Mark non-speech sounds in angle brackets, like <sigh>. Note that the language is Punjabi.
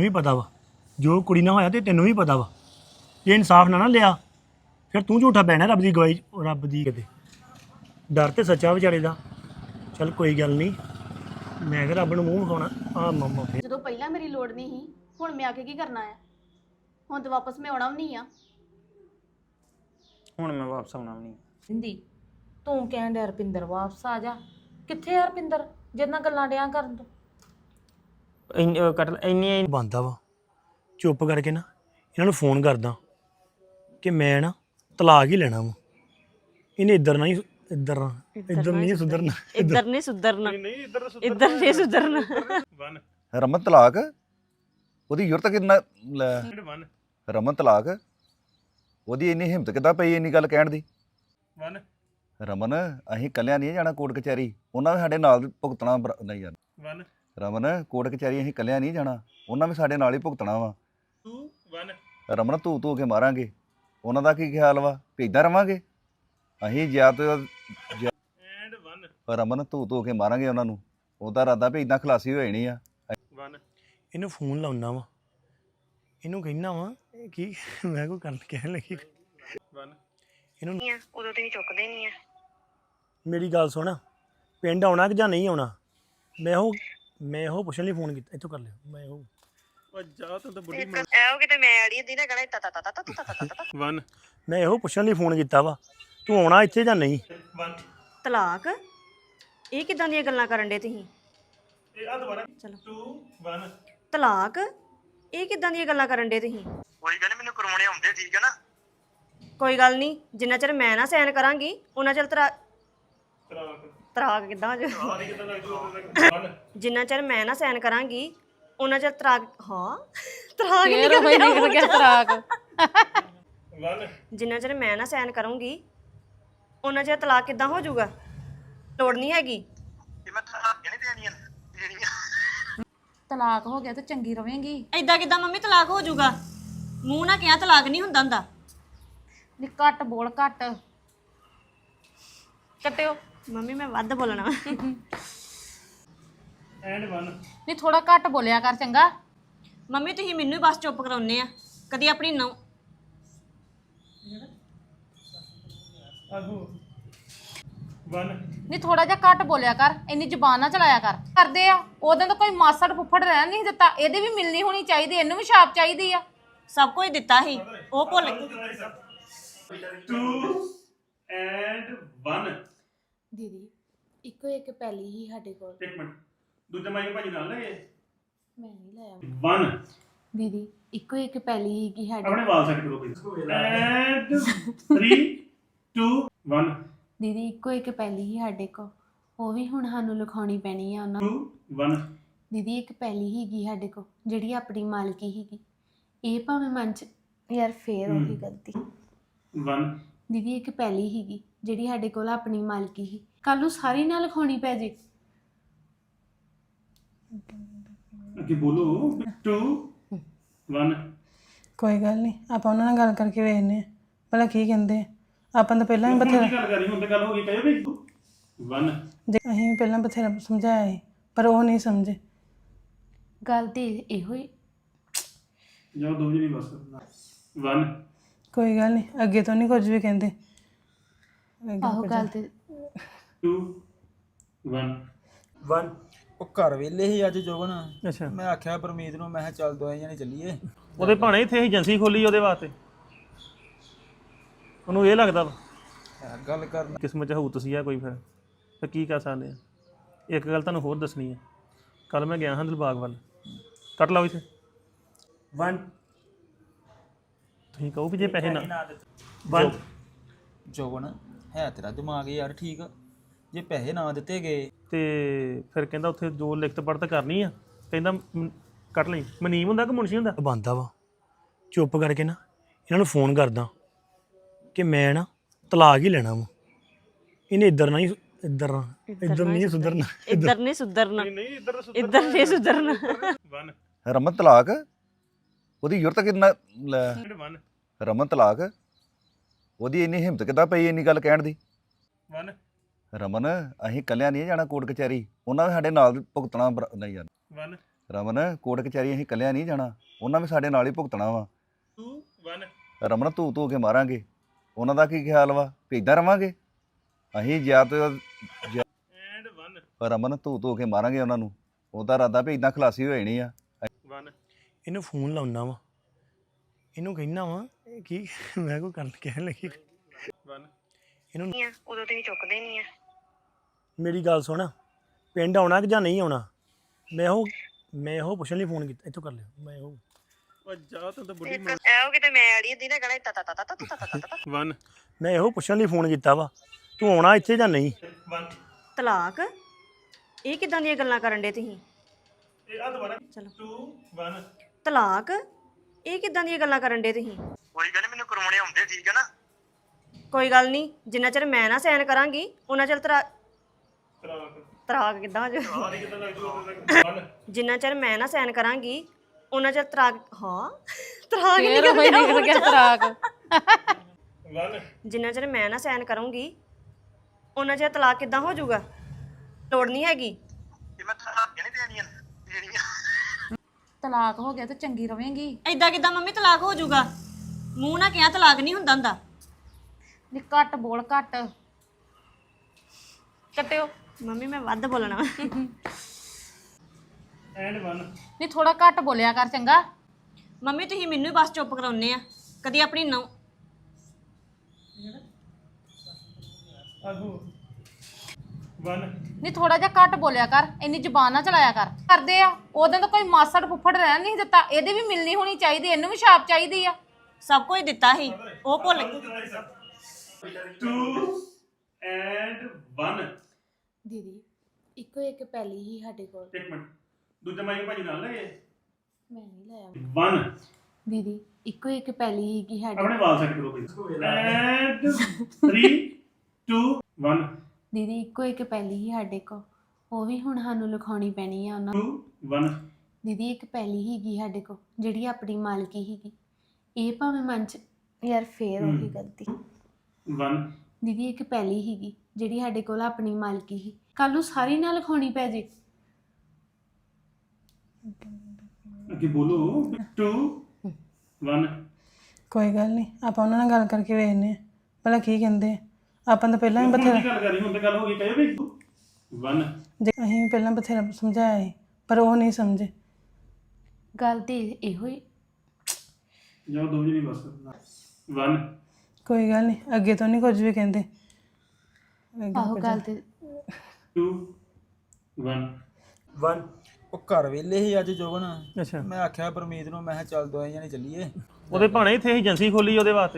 ਵੀ ਪਤਾ ਵਾ। ਜੋ ਕੁੜੀ ਨਾਲ ਹੋਇਆ ਤੇ ਤੈਨੂੰ ਵੀ ਪਤਾ ਵਾ। ਜੇ ਇਨਸਾਫ ਨਾ ਨਾ ਲਿਆ ਫਿਰ ਤੂੰ ਝੂਠਾ ਬਹਿਣਾ ਰੱਬ ਦੀ ਗਵਾਹੀ ਰੱਬ ਦੀ ਕਿਤੇ। ਡਰ ਤੇ ਸੱਚਾ ਵਿਚਾਰੇ ਦਾ। ਚਲ ਕੋਈ ਗੱਲ ਨਹੀਂ ਮੈਂ ਕਿ ਰੱਬ ਨੂੰ ਮੂੰਹ ਵਿਖਾਉਣਾ। ਆ ਮੰਮਾ ਫਿਰ। ਜਦੋਂ ਪਹਿਲਾਂ ਮੇਰੀ ਲੋੜ ਨਹੀਂ ਸੀ ਹੁਣ ਮੈਂ ਆ ਕੇ ਕੀ ਕਰਨਾ ਆ? ਹੁਣ ਤੇ ਵਾਪਸ ਮੈਂ ਆਉਣਾ ਵੀ ਨਹੀਂ ਆ। ਹੁਣ ਮੈਂ ਵਾਪਸ ਆਉਣਾ ਵੀ ਨਹੀਂ। ਹਿੰਦੀ ਤੂੰ ਕਹਿਣ ਡਿਆ ਰਪਿੰਦਰ ਵਾਪਸ ਆ ਜਾ। ਕਿੱਥੇ ਆ ਰਪਿੰਦਰ? ਜਿੰਨਾ ਗੱਲਾਂ ਡਿਆਂ ਕਰਨ ਤੂੰ। ਇੰਨੀ ਅਹ ਕੱਟ ਇੰਨੀ ਬੰਦਾ ਵਾ। ਚੁੱਪ ਕਰਕੇ ਨਾ ਇਹਨਾਂ ਨੂੰ ਫੋਨ ਕਰਦਾ ਕਿ ਮੈਂ ਨਾ ਤਲਾਕ ਹੀ ਲੈਣਾ ਵਾ। ਇਹਨੇ ਇੱਧਰ ਨਾ ਹੀ ਇੱਧਰ ਨਾ ਇੱਧਰ ਨਹੀਂ ਸੁਧਰਨਾ। ਇੱਧਰ ਨਹੀਂ ਸੁਧਰਨਾ। ਇੱਧਰ ਨਹੀਂ ਸੁਧਰਨਾ। ਰਮਨ ਤਲਾਕ? ਉਹਦੀ ਯੁਰਤ ਕਿੰਨਾ ਲੈ। ਰਮਨ ਤਲਾਕ? ਉਹਦੀ ਇੰਨੀ ਹਿੰਮਤ ਕਿੱਦਾਂ ਪਈ ਇੰਨੀ ਗੱਲ ਕਹਿਣ ਦੀ? ਰਮਨ ਅਸੀਂ ਕੱਲਿਆਂ ਨਹੀਂ ਜਾਣਾ ਕੋਰਟ ਕਚਹਿਰੀ। ਉਹਨਾਂ ਵੀ ਸਾਡੇ ਨਾਲ ਭੁਗਤਣਾ ਬਰ- ਨਹੀਂ ਯਾਰ। ਰਮਨ ਕੋਰਟ ਕਚਹਿਰੀ ਅਸੀਂ ਕੱਲਿਆਂ ਨਹੀਂ ਜਾਣਾ। ਉਹਨਾਂ ਵੀ ਸਾਡੇ ਨਾਲ ਹੀ ਭੁਗਤਣਾ ਵਾ। ਰਮਨ ਤੂੰ ਤੂੰ ਕੇ ਮਾਰਾਂਗੇ। ਉਹਨਾਂ ਦਾ ਕੀ ਖਿਆਲ ਵਾ? ਵੀ ਏਦਾਂ ਰਵਾਂਗੇ? ਅਸੀਂ ਜਾਂ ਤੇ ਰਮਨ ਤੂੰ ਤੂੰ ਕੇ ਮਾਰਾਂਗੇ ਉਹਨਾਂ ਨੂੰ। ਉਹਦਾ ਇਰਾਦਾ ਵੀ ਇਦਾਂ ਖਲਾਸੀ ਹੋ ਜਾਣੀ ਆ। ਇਹਨੂੰ ਫੋਨ ਲਾਉਣਾ ਵਾ। ਇਹਨੂੰ ਕਹਿਣਾ ਵਾ ਇਹ ਕੀ ਮੈਂ ਕੋਈ ਗੱਲ ਕਹਿਣ ਲੱਗੀ। ਇਹਨੂੰ ਉਦੋਂ ਤੁਸੀਂ ਚੁੱਕਦੇ ਨਹੀਂ ਆ। ਮੇਰੀ ਗੱਲ ਸੁਣ। ਪਿੰਡ ਆਉਣਾ ਕਿ ਜਾਂ ਨਹੀਂ ਆਉਣਾ? ਮੈਂ ਉਹ ਮੈਂ ਉਹ ਪੁੱਛਣ ਲਈ ਫੋਨ ਕੀਤਾ ਇੱਥੋਂ ਕਰ ਲਿਓ ਮੈਂ ਉਹ। ਕਿਤੇ ਮੈਂ ਆੜੀ ਦੀ ਨਾ ਕਹਣਾ ਤਾ ਤਾ ਤਾ ਤਾ ਤਾ ਤਾ ਤਾ <laughs> ਮੈਂ ਇਹੋ ਪੁੱਛਣ ਲਈ ਫੋਨ ਕੀਤਾ ਵਾ ਤੂੰ ਆਉਣਾ ਇੱਥੇ ਜਾਂ ਨਹੀਂ? ਤਲਾਕ? ਇਹ ਕਿਦਾਂ ਦੀਆਂ ਗੱਲਾਂ ਕਰਨ ਦੇ ਤੁਸੀਂ? ਚਲੋ। ਤਲਾਕ? ਇਹ ਕਿਦਾਂ ਦੀਆਂ ਗੱਲਾਂ ਕਰਨ ਦੇ ਤੁਸੀਂ? ਕੋਈ ਗੱਲ ਮੈਨੂੰ ਕਰਵਾਉਣੇ ਆਉਂਦੇ ਠੀਕ ਹੈ ਨਾ? ਕੋਈ ਗੱਲ ਨਹੀਂ ਜਿੰਨਾ ਚਿਰ ਮੈਂ ਨਾ ਸਾਈਨ ਕਰਾਂਗੀ ਉਹਨਾਂ ਚਿਰ ਤਰਾ ਤਰਾਕ ਕਿਦਾਂ ਹੋ ਜਾਊ? ਜਿੰਨਾ ਚਿਰ ਮੈਂ ਨਾ ਸਾਈਨ ਕਰਾਂਗੀ ਉਹਨਾਂ ਚਿਰ ਤਰਾਕ ਹਾਂ? ਤਰਾਕ ਫੇਰ ਉਹ ਹੀ ਨਿਕਲ ਗਿਆ ਤਰਾਕ ਜਿੰਨਾ ਚਿਰ ਮੈਂ ਨਾ ਸਾਈਨ ਕਰੂੰਗੀ ਉਹਨਾਂ ਚਿਰ ਤਲਾਕ ਕਿਦਾਂ ਹੋ ਜਾਊਗਾ? ਲੋੜ ਨਹੀਂ ਹੈਗੀ। ਕਿ ਮੈਂ ਤਲਾਕ ਨਹੀਂ ਦੇਣੀ ਦੇਣੀ ਤਲਾਕ ਹੋ ਗਿਆ ਤੇ ਚੰਗੀ ਰਵੇਂਗੀ। ਐਦਾਂ ਕਿਦਾਂ ਮੰਮੀ ਤਲਾਕ ਹੋ ਜਾਊਗਾ? ਮੂੰਹ ਨਾ ਕਿਹਾ ਤਲਾਕ ਨਹੀਂ ਹੁੰਦਾ ਹੁੰਦਾ। ਨੀ ਘੱਟ ਬੋਲ ਘੱਟ। ਕੱਟਿਓ। ਮੰਮੀ ਮੈਂ ਵੱਧ ਬੋਲਣਾ। ਵਾ। ਨੀ ਥੋੜਾ ਘੱਟ ਬੋਲਿਆ ਕਰ ਚੰਗਾ। ਮੰਮੀ ਤੁਸੀਂ ਮੈਨੂੰ ਹੀ ਬਸ ਚੁੱਪ ਕਰਾਉਨੇ ਆ। ਕਦੀ ਆਪਣੀ ਨੌ ਨੀ ਥੋੜਾ ਜਿਹਾ ਘੱਟ ਬੋਲਿਆ ਕਰ ਇੰਨੀ ਜ਼ੁਬਾਨ ਨਾ ਚਲਾਇਆ ਕਰ। ਕਰਦੇ ਆ ਉਦੋਂ ਤਾਂ ਕੋਈ ਮਾਸੜ ਫੁੱਫੜ ਰਹਿਣ ਨਹੀਂ ਦਿੱਤਾ ਇਹਦੀ ਵੀ ਮਿਲਣੀ ਹੋਣੀ ਚਾਹੀਦੀ ਇਹਨੂੰ ਵੀ ਛਾਪ ਚਾਹੀਦੀ ਆ। ਸਭ ਕੁਝ ਦਿੱਤਾ ਸੀ ਉਹ ਭੁੱਲ ਦੀਦੀ ਇੱਕੋ ਇੱਕ ਪੈਲੀ ਹੀ ਸਾਡੇ ਕੋਲ। ਇੱਕ ਮਿੰਟ। ਦੂਜਾ ਮਾਈਕ ਭਾਜੀ ਨਾਲ ਲੈ ਮੈਂ ਨਹੀਂ ਲਾਇਆ। 1 ਦੀਦੀ ਇੱਕੋ ਇੱਕ ਪੈਲੀ ਹੀ ਕਿ ਸਾਡੇ ਆਪਣੇ ਵਾਲ ਸੈੱਟ ਕਰੋ ਪਲੀਜ਼ ਐਂਡ 3 2 1 ਦੀਦੀ ਇੱਕੋ ਇੱਕ ਪੈਲੀ ਹੀ ਸਾਡੇ ਕੋਲ। ਉਹ ਵੀ ਹੁਣ ਸਾਨੂੰ ਲਿਖਾਉਣੀ ਪੈਣੀ ਆ ਉਹਨਾਂ 2 1 ਦੀਦੀ ਇੱਕ ਪੈਲੀ ਹੀਗੀ ਸਾਡੇ ਕੋਲ ਜਿਹੜੀ ਆਪਣੀ ਮਾਲਕੀ ਹੀਗੀ ਇਹ ਭਾਵੇਂ ਮਨ ਚ ਯਾਰ ਫੇਰ ਉਹੀ ਗਲਤੀ। 1 ਦੀਦੀ ਇੱਕ ਪੈਲੀ ਹੀਗੀ ਜਿਹੜੀ ਸਾਡੇ ਕੋਲ ਆਪਣੀ ਮਾਲਕੀ ਹੀ ਕੱਲ ਨੂੰ ਸਾਰੀ ਨਾਲ ਲਿਖਾਉਣੀ ਪੈ ਜੇ। ਅੱਗੇ ਬੋਲੋ। 2 1 ਕੋਈ ਗੱਲ ਨਹੀਂ ਆਪਾਂ ਉਹਨਾਂ ਨਾਲ ਗੱਲ ਕਰਕੇ ਵੇਖਨੇ ਆ ਭਲਾ ਕੀ ਕਹਿੰਦੇ ਆ। ਆਪਾਂ ਤਾਂ ਪਹਿਲਾਂ ਵੀ ਬਥੇਰਾ ਗੱਲ ਕਰੀ ਹੁਣ ਤੇ ਗੱਲ ਹੋ ਗਈ ਕਹੇ ਵੀ। 1 ਜੇ ਅਸੀਂ ਵੀ ਪਹਿਲਾਂ ਬਥੇਰਾ ਸਮਝਾਇਆ ਸੀ ਪਰ ਉਹ ਨਹੀਂ ਸਮਝੇ। ਗੱਲ ਤੇ ਇਹੋ ਹੀ। ਜਾਓ ਦੋ ਜਣੀ ਬਸ। 1 ਕੋਈ ਗੱਲ ਨਹੀਂ ਅੱਗੇ ਤੋਂ ਨਹੀਂ ਕੁਝ ਵੀ ਕਹਿੰਦੇ। ਆਹੋ ਗੱਲ ਤੇ 2 1 1 ਉਹ ਘਰ ਵੇਲੇ ਹੀ ਅੱਜ ਜੋਬਨ। ਅੱਛਾ। ਮੈਂ ਆਖਿਆ ਪਰਮੀਤ ਨੂੰ ਮੈਂ ਕਿਹਾ ਚੱਲ ਦੋਏ ਜਣੇ ਚੱਲੀਏ। ਉਹਦੇ ਭਾਣੇ ਇੱਥੇ ਏਜੰਸੀ ਖੋਲੀ ਉਹਦੇ ਵਾਸਤੇ। ਉਹਨੂੰ ਇਹ ਲੱਗਦਾ ਵਾ ਯਾਰ ਗੱਲ ਕਰਨ। ਕਿਸਮਤ ਚ ਹੋਊ ਤੁਸੀਂ ਆ ਕੋਈ ਫਿਰ। ਫਿਰ ਕੀ ਕਰ ਸਕਦੇ ਆ? ਇੱਕ ਗੱਲ ਤੁਹਾਨੂੰ ਹੋਰ ਦੱਸਣੀ ਹੈ ਕੱਲ ਮੈਂ ਗਿਆ ਹਾਂ ਦਿਲਬਾਗ ਵੱਲ। ਕੱਟ ਲਓ ਇੱਥੇ। 1 ਤੁਸੀਂ ਕਹੋ ਵੀ ਜੇ ਪੈਸੇ ਨਾ 1 ਜੋਬਨ। ਹੈ ਤੇਰਾ ਦਿਮਾਗ ਯਾਰ ਠੀਕ। ਜੇ ਪੈਸੇ ਨਾ ਦਿੱਤੇ ਗਏ। ਤੇ ਫਿਰ ਕਹਿੰਦਾ ਉੱਥੇ ਜੋ ਲਿਖਤ ਪੜਤ ਕਰਨੀ ਆ ਕਹਿੰਦਾ ਮ- ਕੱਟ ਲਈ। ਮਨੀਮ ਹੁੰਦਾ ਕਿ ਮੁਨਸ਼ੀ ਹੁੰਦਾ? ਬੰਦਾ ਵਾ। ਚੁੱਪ ਕਰਕੇ ਨਾ ਇਹਨਾਂ ਨੂੰ ਫੋਨ ਕਰਦਾ ਕਿ ਮੈਂ ਨਾ ਤਲਾਕ ਹੀ ਲੈਣਾ ਵਾ। ਇਹਨੇ ਇੱਧਰ ਨਾ ਹੀ ਇੱਧਰ ਨਾ ਇੱਧਰ ਨਹੀਂ ਸੁਧਰਨਾ। ਇੱਧਰ ਨਹੀਂ ਸੁਧਰਨਾ। ਇੱਧਰ ਨਹੀਂ ਸੁਧਰਨਾ। ਰਮਨ ਤਲਾਕ? ਉਹਦੀ ਯੁਰਤ ਕਿੰਨਾ ਲੈ। ਰਮਨ ਤਲਾਕ? ਉਹਦੀ ਇੰਨੀ ਹਿੰਮਤ ਕਿੱਦਾਂ ਪਈ ਇੰਨੀ ਗੱਲ ਕਹਿਣ ਦੀ? ਰਮਨ। ਅਸੀਂ ਕੱਲਿਆਂ ਨਹੀਂ ਜਾਣਾ ਕੋਰਟ ਕਚਹਿਰੀ। ਉਹਨਾਂ ਵੀ ਸਾਡੇ ਨਾਲ ਭੁਗਤਣਾ ਬਰ- ਨਹੀਂ ਯਾਰ। ਰਮਨ। ਕੋਰਟ ਕਚਹਿਰੀ ਅਸੀਂ ਇਕੱਲਿਆਂ ਨਹੀਂ ਜਾਣਾ। ਉਹਨਾਂ ਵੀ ਸਾਡੇ ਨਾਲ ਹੀ ਭੁਗਤਣਾ ਵਾ। 2 1 ਰਮਨ ਧੂ ਧੂ ਕੇ ਮਾਰਾਂਗੇ। ਉਹਨਾਂ ਦਾ ਕੀ ਖਿਆਲ ਵਾ? ਕਿ ਇਦਾਂ ਰਵਾਂਗੇ? ਅਸੀਂ ਜਾਂ ਤੇ ਐਂਡ 1 ਰਮਨ ਧੂ ਧੂ ਕੇ ਮਾਰਾਂਗੇ ਉਹਨਾਂ ਨੂੰ। ਉਹਦਾ ਇਰਾਦਾ ਵੀ ਇਦਾਂ ਖਲਾਸੀ ਹੋ ਜਾਣੀ ਆ। 1 ਇਹਨੂੰ ਫੋਨ ਲਾਉਣਾ ਵਾ। ਇਹਨੂੰ ਕਹਿਣਾ ਵਾ ਕੀ ਮੈਂ ਕੋ ਗੱਲ ਕਹਿਣ ਲੱਗੀ? 1 ਇਹਨੂੰ ਆ ਉਦੋਂ ਤੁਸੀਂ ਚੁੱਕਦੇ ਨਹੀਂ ਆ। ਮੇਰੀ ਗੱਲ ਸੁਣ ਪਿੰਡ ਆਉਣਾ ਕਿ ਜਾਂ ਨਹੀਂ ਆਉਣਾ? ਮੈਂ ਉਹ ਮੈਂ ਉਹ ਪੁੱਛਣ ਲਈ ਫੋਨ ਕੀਤਾ ਇੱਥੋਂ ਕਰ ਲਿਓ ਮੈਂ ਉਹ ਉਹ ਜਾ ਤੂੰ ਤਾਂ ਬੁੱਢੀ ਇੱਕ ਐਓ ਕਿਤੇ ਮੈਂ ਅੜੀ ਦੀ ਨਾ ਗਲੇ ਤਾ ਤਾ ਤਾ ਤਾ ਤਾ ਤਾ ਤਾ ਤਾ 1 ਮੈਂ ਇਹੋ ਪੁੱਛਣ ਲਈ ਫੋਨ ਕੀਤਾ ਵਾ ਤੂੰ ਆਉਣਾ ਇੱਥੇ ਜਾਂ ਨਹੀਂ? 1 ਤਲਾਕ? ਇਹ ਕਿਦਾਂ ਦੀਆਂ ਗੱਲਾਂ ਕਰਨ ਦੇ ਤੁਸੀਂ? ਇਹ ਆ ਦੁਬਾਰਾ। ਚਲੋ। 2 1 ਤਲਾਕ? ਇਹ ਕਿਦਾਂ ਦੀਆਂ ਗੱਲਾਂ ਕਰਨ ਦੇ ਤੁਸੀਂ? ਕੋਈ ਗੱਲ ਨੀ ਮੈਨੂੰ ਕਰਵਾਉਣੇ ਆਉਂਦੇ ਠੀਕ ਹੈ ਨਾ? ਕੋਈ ਗੱਲ ਨਹੀਂ ਜਿੰਨਾ ਚਿਰ ਮੈਂ ਨਾ ਸਾਈਨ ਕਰਾਂਗੀ ਉਹਨਾਂ ਚਿਰ ਤਰਾ ਤਰਾਕ ਕਿਦਾਂ ਜੋ ਜਿੰਨਾ ਚਿਰ ਮੈਂ ਨਾ ਸਾਈਨ ਕਰਾਂਗੀ ਉਹਨਾਂ ਚਿਰ ਤਰਾਕ ਹਾਂ? ਤਰਾਕ ਨਹੀਂ ਫੇਰ ਹੋਈ ਨਿਕਲ ਗਿਆ ਤਰਾਕ। 1 ਜਿੰਨਾ ਚਿਰ ਮੈਂ ਨਾ ਸਾਈਨ ਕਰੂੰਗੀ ਉਹਨਾਂ ਚਿਰ ਤਲਾਕ ਕਿਦਾਂ ਹੋ ਜਾਊਗਾ? ਲੋੜ ਨਹੀਂ ਹੈਗੀ। ਤੇ ਮੈਂ ਤਾਂ ਨਹੀਂ ਦੇਣੀਆਂ ਦੇਣੀਆਂ। ਤਲਾਕ ਹੋ ਗਿਆ ਤੇ ਚੰਗੀ ਰਵੇਂਗੀ। ਐਦਾਂ ਕਿਦਾਂ ਮੰਮੀ ਤਲਾਕ ਹੋ ਜਾਊਗਾ? ਮੂੰਹ ਨਾਲ ਕਿਹਾ ਤਲਾਕ ਨਹੀਂ ਹੁੰਦਾ ਹੁੰਦਾ। ਨੀ ਘੱਟ ਬੋਲ ਘੱਟ। ਕੱਟਿਓ। ਮੰਮੀ ਮੈਂ ਵੱਧ ਬੋਲਣਾ ਵਾ। ਐਂਡ 1 ਨੀ ਥੋੜਾ ਘੱਟ ਬੋਲਿਆ ਕਰ ਚੰਗਾ। ਮੰਮੀ ਤੁਸੀਂ ਮੈਨੂੰ ਹੀ ਬਸ ਚੁੱਪ ਕਰਾਉਨੇ ਆ। ਕਦੀ ਆਪਣੀ ਨੌ ਆਹੋ। 1 ਨੀ ਥੋੜਾ ਜਿਹਾ ਘੱਟ ਬੋਲਿਆ ਕਰ ਇੰਨੀ ਜ਼ੁਬਾਨ ਨਾ ਚਲਾਇਆ ਕਰ। ਕਰਦੇ ਆ ਉਹਦੇ ਤਾਂ ਕੋਈ ਮਾਸੜ ਫੁੱਫੜ ਰਹਿਣ ਨਹੀਂ ਦਿੱਤਾ ਇਹਦੇ ਵੀ ਮਿਲਣੀ ਹੋਣੀ ਚਾਹੀਦੀ ਇਹਨੂੰ ਵੀ ਛਾਪ ਚਾਹੀਦੀ ਆ। ਸਭ ਕੁਝ ਦਿੱਤਾ ਸੀ ਉਹ ਭੁੱਲ 2 ਐਂਡ 1 ਦੀਦੀ ਇੱਕੋ ਇੱਕ ਪਹਿਲੀ ਹੀ ਸਾਡੇ ਕੋਲ। ਇੱਕ ਮਿੰਟ। ਦੂਜਾ ਮਾਈਕ ਭਾਜੀ ਨਾਲ ਲੈ ਗਏ? ਮੈਂ ਨਹੀਂ ਲਾਇਆ 1 ਦੀਦੀ ਇੱਕੋ ਇੱਕ ਪਹਿਲੀ ਹੀ ਕਿ ਸਾਡੇ ਆਪਣੇ ਵਾਲ ਸੈੱਟ ਕਰੋ please ਐਂਡ 3 2 1 ਦੀਦੀ ਇੱਕੋ ਇੱਕ ਪਹਿਲੀ ਹੀ ਸਾਡੇ ਕੋਲ ਉਹ ਵੀ ਹੁਣ ਸਾਨੂੰ ਲਿਖਾਉਣੀ ਪੈਣੀ ਆ ਉਹਨਾਂ 2 1 ਦੀਦੀ ਇੱਕ ਪਹਿਲੀ ਹੀਗੀ ਸਾਡੇ ਕੋਲ ਜਿਹੜੀ ਆਪਣੀ ਮਾਲਕੀ ਹੀਗੀ ਇਹ ਭਾਵੇਂ ਮਨ ਚ ਯਾਰ ਫੇਰ ਉਹੀ ਗਲਤੀ। 1 ਦੀਦੀ ਇੱਕ ਪਹਿਲੀ ਹੀਗੀ ਜਿਹੜੀ ਸਾਡੇ ਕੋਲ ਆਪਣੀ ਮਾਲਕੀ ਸੀ। ਕੱਲ ਨੂੰ ਸਾਰੀ ਨਾਲ ਲਿਖਾਉਣੀ ਪੈ ਜੇ। ਅੱਗੇ ਬੋਲੋ। 2 1 ਕੋਈ ਗੱਲ ਨਹੀਂ ਆਪਾਂ ਉਹਨਾਂ ਨਾਲ ਗੱਲ ਕਰਕੇ ਵੇਖਨੇ ਆ ਭਲਾ ਕੀ ਕਹਿੰਦੇ ਆ। ਆਪਾਂ ਤਾਂ ਪਹਿਲਾਂ ਹੀ ਬਥੇਰਾ ਗੱਲ ਕਰੀ? ਹੁਣ ਤੇ ਗੱਲ ਹੋ ਗਈ ਕਹੇ ਵੀ 1 ਜੇ ਅਸੀਂ ਵੀ ਪਹਿਲਾਂ ਬਥੇਰਾ ਸਮਝਾਇਆ ਸੀ ਪਰ ਉਹ ਨਹੀਂ ਸਮਝੇ। ਗੱਲ ਤੇ ਇਹੋ ਹੀ। ਜਾਓ ਦੋ ਜੀ ਬਸ। 1 ਕੋਈ ਗੱਲ ਨਹੀਂ ਅੱਗੇ ਤੋਂ ਨਹੀਂ ਕੁਝ ਵੀ ਕਹਿੰਦੇ। ਆਹੋ ਗੱਲ ਤੇ 2 1 1 ਉਹ ਘਰ ਵੇਲੇ ਹੀ ਅੱਜ ਅੱਛਾ। ਮੈਂ ਆਖਿਆ ਪਰਮੀਤ ਨੂੰ ਮੈਂ ਕਿਹਾ ਚੱਲ ਦੋਏ ਜਣੇ ਚੱਲੀਏ। ਉਹਦੇ ਭਾਣੇ ਇੱਥੇ ਏਜੰਸੀ ਖੋਲੀ ਉਹਦੇ ਵਾਸਤੇ।